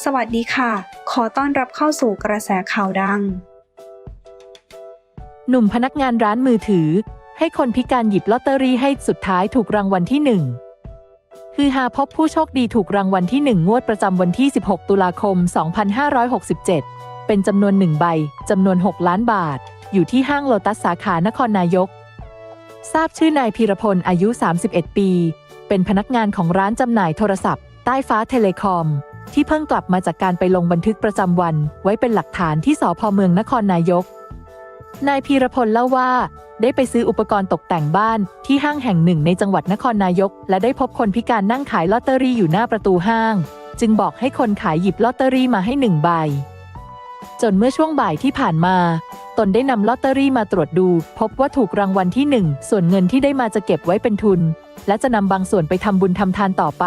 สวัสดีค่ะ ขอต้อนรับเข้าสู่กระแสข่าวดัง หนุ่มพนักงานร้านมือถือ ให้คนพิการหยิบลอตเตอรี่ให้สุดท้ายถูกรางวัลที่หนึ่งคือหาพบผู้โชคดีถูกรางวัลที่ 1 งวดประจำวันที่ 16 ตุลาคม 2567 เป็นจำนวน 1 ใบ จำนวน 6 ล้านบาท อยู่ที่ห้างโลตัสสาขานครนายก ทราบชื่อนายพีรพล อายุ 31 ปี เป็นพนักงานของร้านจำหน่ายโทรศัพท์ ใต้ฟ้าเทเลคอม ที่เพิ่งกลับมาจากการไปลงบันทึกประจำวัน ไว้เป็นหลักฐานที่สพเมืองนครนายก นายพีรพลเล่าว่า ได้ไปซื้ออุปกรณ์ตกแต่งบ้านที่ห้างแห่งหนึ่งในจังหวัดนครนายก และได้พบคนพิการนั่งขายลอตเตอรี่อยู่หน้าประตูห้าง จึงบอกให้คนขายหยิบลอตเตอรี่มาให้หนึ่งใบ จนเมื่อช่วงบ่ายที่ผ่านมาตนได้นำลอตเตอรี่มาตรวจดู พบว่าถูกรางวัลที่หนึ่งส่วนเงินที่ได้มาจะเก็บไว้เป็นทุน และจะนำบางส่วนไปทำบุญทำทานต่อไป